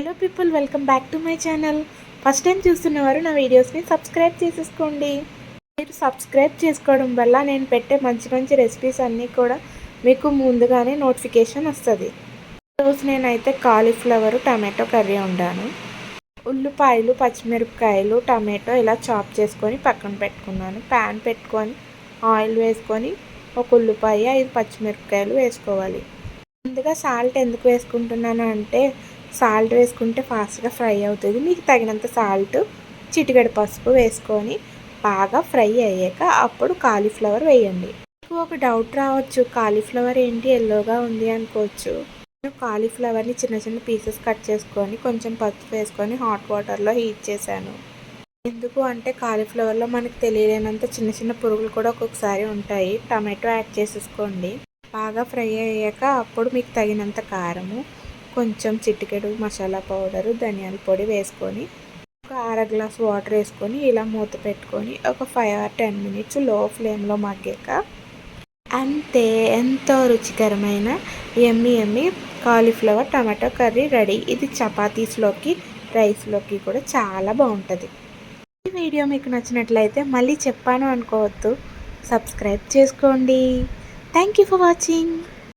Hello people welcome back to my channel first time చూస్తున్నవారు నా వీడియోస్ని subscribe చేసేసుకోండి. మీరు సబ్స్క్రైబ్ చేసుకోవడం వల్ల నేను పెట్టే మంచి మంచి రెసిపీస్ అన్నీ కూడా మీకు ముందుగానే నోటిఫికేషన్ వస్తుంది. రోజు నేనైతే కాలీఫ్లవర్ టమాటో కర్రీ వండాను. ఉల్లిపాయలు పచ్చిమిరపకాయలు టమాటో ఇలా చాప్ చేసుకొని పక్కన పెట్టుకున్నాను. ప్యాన్ పెట్టుకొని ఆయిల్ వేసుకొని ఒక ఉల్లిపాయ ఐదు పచ్చిమిరపకాయలు వేసుకోవాలి. ముందుగా సాల్ట్ ఎందుకు వేసుకుంటున్నాను అంటే సాల్ట్ వేసుకుంటే ఫాస్ట్గా ఫ్రై అవుతుంది. మీకు తగినంత సాల్ట్ చిటికెడు పసుపు వేసుకొని బాగా ఫ్రై అయ్యాక అప్పుడు కాలీఫ్లవర్ వేయండి. మీకు ఒక డౌట్ రావచ్చు కాలీఫ్లవర్ ఏంటి ఎల్లోగా ఉంది అనుకోవచ్చు. నేను కాలీఫ్లవర్ని చిన్న చిన్న పీసెస్ కట్ చేసుకొని కొంచెం పసుపు వేసుకొని హాట్ వాటర్లో హీట్ చేశాను. ఎందుకు అంటే కాలీఫ్లవర్లో మనకు తెలియలేనంత చిన్న చిన్న పురుగులు కూడా ఒక్కొక్కసారి ఉంటాయి. టమాటో యాడ్ చేసేసుకోండి. బాగా ఫ్రై అయ్యాక అప్పుడు మీకు తగినంత కారము కొంచెం చిటికెడు మసాలా పౌడరు ధనియాల పొడి వేసుకొని ఒక అర గ్లాస్ వాటర్ వేసుకొని ఇలా మూత పెట్టుకొని ఒక ఫైవ్ ఆర్ టెన్ మినిట్స్లో ఫ్లేమ్లో మగ్గాక అంతే ఎంతో రుచికరమైన yummy yummy cauliflower tomato curry ready. ఇది చపాతీస్లోకి రైస్లోకి కూడా చాలా బాగుంటుంది. ఈ వీడియో మీకు నచ్చినట్లయితే మళ్ళీ చెప్పాను అనుకోవద్దు. సబ్స్క్రైబ్ చేసుకోండి. Thank you for watching